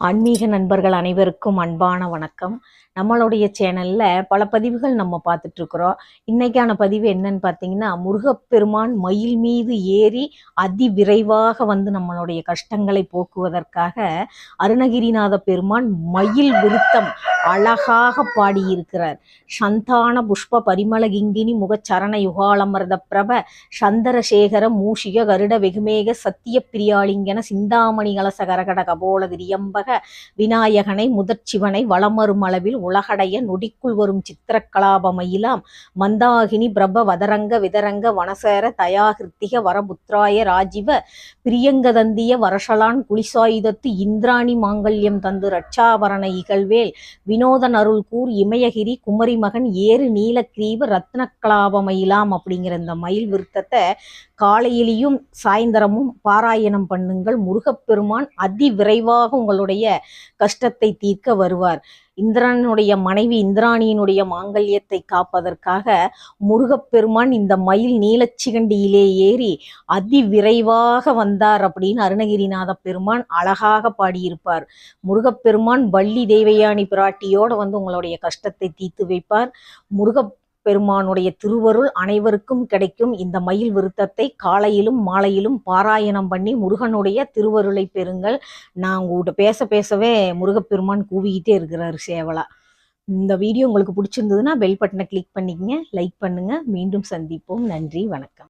ஆன்மீக நண்பர்கள் அனைவருக்கும் அன்பான வணக்கம். நம்மளுடைய சேனல்ல பல பதிவுகள் நம்ம பார்த்துட்டு இருக்கிறோம் இன்னைக்கான பதிவு என்னன்னு பார்த்தீங்கன்னா முருகப்பெருமான் மயில் மீது ஏறி அதி விரைவாக வந்து நம்மளுடைய கஷ்டங்களை போக்குவதற்காக அருணகிரிநாத பெருமான் மயில் விருத்தம் அழகாக பாடியிருக்கிறார். சந்தான புஷ்ப பரிமளகிங்கினி முகச்சரண யுகாலமர்த பிரப சந்தரசேகர மூஷிக கருட வெகுமேக சத்திய பிரியாளிங்கன சிந்தாமணி கலச கரகட கபோல திரியம்பக விநாயகனை முதற்சிவனை வளமரும் அளவில் உலகடைய நொடிக்குள் வரும் சித்திரக்கலாபமையிலாம் மந்தாகினி பிரப வதரங்க விதரங்க வனசேர தயாகிருத்திக வரபுத்ராய ராஜிவ பிரியங்கதந்திய வரஷலான் குளிசாயுதத்து இந்திராணி மாங்கல்யம் தந்து ரட்சாவரண இகழ்வேல் வினோதன் அருள் கூர் இமயகிரி குமரி மகன் ஏறு நீலக்ரீவ ரத்னக்கலாபமயிலாம் அப்படிங்கிற இந்த மயில் விருத்தத்தை காலையிலையும் சாயந்தரமும் பாராயணம் பண்ணுங்கள். முருகப்பெருமான் அதி விரைவாக உங்களுடைய கஷ்டத்தை தீர்க்க வருவார். இந்திரனுடைய மனைவி இந்திராணியினுடைய மாங்கல்யத்தை காப்பதற்காக முருகப்பெருமான் இந்த மயில் நீலச்சிகண்டியிலே ஏறி அதி விரைவாக வந்தார் அப்படின்னு அருணகிரிநாத பெருமான் அழகாக பாடியிருப்பார். முருகப்பெருமான் வள்ளி தேவயானி பிராட்டியோடு வந்து உங்களுடைய கஷ்டத்தை தீர்த்து வைப்பார். முருக பெருமானுடைய திருவருள் அனைவருக்கும் கிடைக்கும் இந்த மயில் விருத்தத்தை காலையிலும் மாலையிலும் பாராயணம் பண்ணி முருகனுடைய திருவருளை பெறுங்கள். நான் உங்கள்கிட்ட பேச பேசவே முருகப்பெருமான் கூவிக்கிட்டே இருக்கிறார் சேவலா. இந்த வீடியோ உங்களுக்கு பிடிச்சிருந்ததுன்னா பெல் பட்டனை கிளிக் பண்ணிக்கங்க லைக் பண்ணுங்கள் மீண்டும் சந்திப்போம். நன்றி வணக்கம்.